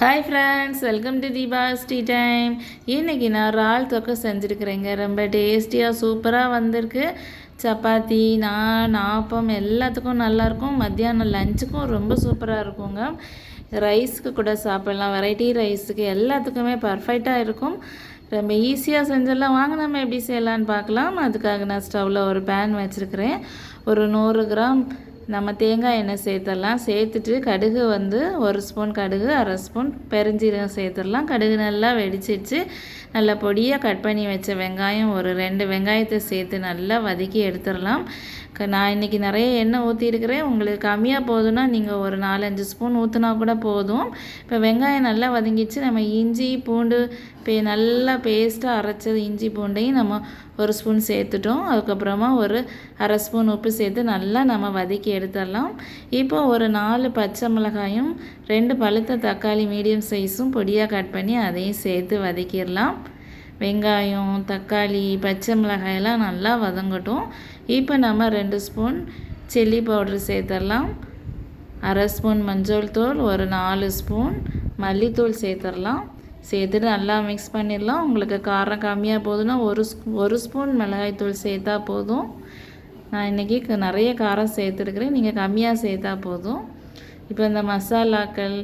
Hi friends welcome to Deepa's tea time இன்றைக்கி நான் இறால் தொக்கை செஞ்சுருக்குறேங்க. ரொம்ப டேஸ்டியாக சூப்பராக வந்திருக்கு. சப்பாத்தி நான் ஆப்பம் எல்லாத்துக்கும் நல்லாயிருக்கும். மத்தியானம் லஞ்சுக்கும் ரொம்ப சூப்பராக இருக்குங்க. ரைஸுக்கு கூட சாப்பிட்லாம். வெரைட்டி ரைஸுக்கு எல்லாத்துக்குமே பர்ஃபெக்டாக இருக்கும். ரொம்ப ஈஸியாக செஞ்சிடலாம். வாங்க நம்ம எப்படி செய்யலான்னு பார்க்கலாம். அதுக்காக நான் ஸ்டவ்வில் ஒரு பேன் வச்சுருக்கிறேன். ஒரு நூறு கிராம் நம்ம தேங்காய் எண்ணெய் சேர்த்துடலாம். சேர்த்துட்டு கடுகு வந்து ஒரு ஸ்பூன் கடுகு அரை ஸ்பூன் பெருஞ்சீரகம் சேர்த்துடலாம். கடுகு நல்லா வெடிச்சிச்சு நல்லா பொடியாக கட் பண்ணி வச்ச வெங்காயம் ஒரு ரெண்டு வெங்காயத்தை சேர்த்து நல்லா வதக்கி எடுத்துடலாம். நான் இன்றைக்கி நிறைய எண்ணெய் ஊற்றிருக்கிறேன் உங்களுக்கு கம்மியாக போதும்னா நீங்கள் ஒரு நாலஞ்சு ஸ்பூன் ஊற்றினா கூட போதும். இப்போ வெங்காயம் நல்லா வதங்கிச்சு. நம்ம இஞ்சி பூண்டு இப்போ நல்லா பேஸ்ட்டாக அரைச்சது இஞ்சி பூண்டையும் நம்ம ஒரு ஸ்பூன் சேர்த்துட்டோம். அதுக்கப்புறமா ஒரு அரை ஸ்பூன் உப்பு சேர்த்து நல்லா நம்ம வதக்கி எடுத்துடலாம். இப்போ ஒரு நாலு பச்சை மிளகாயும் ரெண்டு பழுத்த தக்காளி மீடியம் சைஸும் பொடியாக கட் பண்ணி அதையும் சேர்த்து வதக்கிடலாம். வெங்காயம் தக்காளி பச்சை மிளகாயெல்லாம் நல்லா வதங்கட்டும். இப்போ நம்ம ரெண்டு ஸ்பூன் சில்லி பவுட்ரு சேர்த்துடலாம். அரை ஸ்பூன் மஞ்சள் தூள் ஒரு நாலு ஸ்பூன் மல்லித்தூள் சேர்த்துடலாம். சேர்த்துட்டு நல்லா மிக்ஸ் பண்ணிடலாம். உங்களுக்கு காரம் கம்மியாக போதுன்னா ஒரு ஒரு ஸ்பூன் மிளகாய்த்தூள் சேர்த்தா போதும். நான் இன்றைக்கி நிறைய காரம் சேர்த்துருக்குறேன். நீங்கள் கம்மியாக சேர்த்தா போதும். இப்போ இந்த மசாலாக்கள்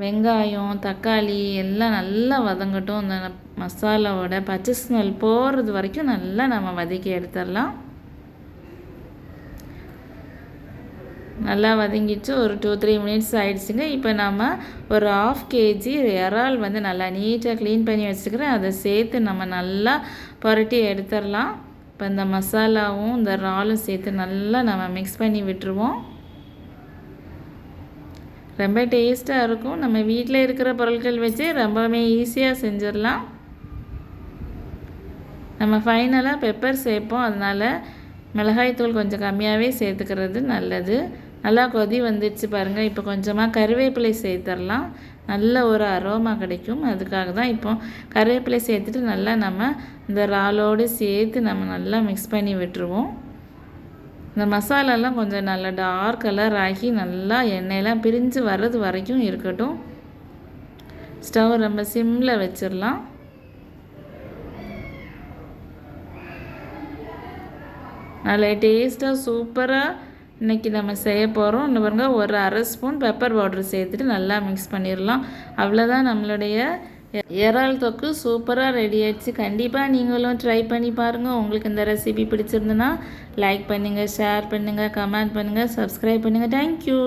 வெங்காயம் தக்காளி எல்லாம் நல்லா வதங்கட்டும். அந்த மசாலாவோட பச்சை ஸ்மெல் போகிறது வரைக்கும் நல்லா நம்ம வதக்கி எடுத்துடலாம். நல்லா வதங்கிச்சு ஒரு டூ த்ரீ மினிட்ஸ் ஆகிடுச்சுங்க இப்போ நம்ம ஒரு ஆஃப் கேஜி இறால் வந்து நல்லா நீட்டாக க்ளீன் பண்ணி வச்சுக்கிறேன். அதை சேர்த்து நம்ம நல்லா புரட்டி எடுத்துடலாம். இப்போ இந்த மசாலாவும் இந்த இறாலும் சேர்த்து நல்லா நம்ம மிக்ஸ் பண்ணி விட்டுருவோம். ரொம்ப டேஸ்ட்டாக இருக்கும். நம்ம வீட்டில் இருக்கிற பொருட்கள் வச்சு ரொம்பவுமே ஈஸியாக செஞ்சிடலாம். நம்ம ஃபைனலாக பெப்பர் சேர்ப்போம். அதனால் மிளகாய்த்தூள் கொஞ்சம் கம்மியாகவே சேர்த்துக்கிறது நல்லது. நல்லா கொதி வந்துடுச்சு பாருங்கள் இப்போ கொஞ்சமாக கருவேப்பிலை சேர்த்துடலாம். நல்ல ஒரு அரோமா கிடைக்கும். அதுக்காக தான் இப்போ கருவேப்பிலை சேர்த்துட்டு நல்லா நம்ம இந்த இறாலோடு சேர்த்து நம்ம நல்லா மிக்ஸ் பண்ணி விட்டுருவோம். இந்த மசாலாலாம் கொஞ்சம் நல்லா டார்க் கலர் ஆகி நல்லா எண்ணெயெல்லாம் பிரிஞ்சு வர்றது வரைக்கும் இருக்கட்டும். ஸ்டவ் ரொம்ப சிம்மில் வச்சிடலாம் நல்லா டேஸ்ட்டாக சூப்பராக இன்றைக்கி நம்ம செய்ய போகிறோம் இன்னும் பாருங்க ஒரு அரை ஸ்பூன் பெப்பர் பவுட்ரு சேர்த்துட்டு நல்லா மிக்ஸ் பண்ணிடலாம் அவ்வளோதான் நம்மளுடைய இறால் தொக்கு சூப்பராக ரெடி ஆயிடுச்சு. கண்டிப்பாக நீங்களும் ட்ரை பண்ணி பாருங்கள் உங்களுக்கு இந்த ரெசிபி பிடிச்சிருந்துன்னா லைக் பண்ணுங்கள் ஷேர் பண்ணுங்கள் கமெண்ட் பண்ணுங்கள் சப்ஸ்கிரைப் பண்ணுங்கள் தேங்க்யூ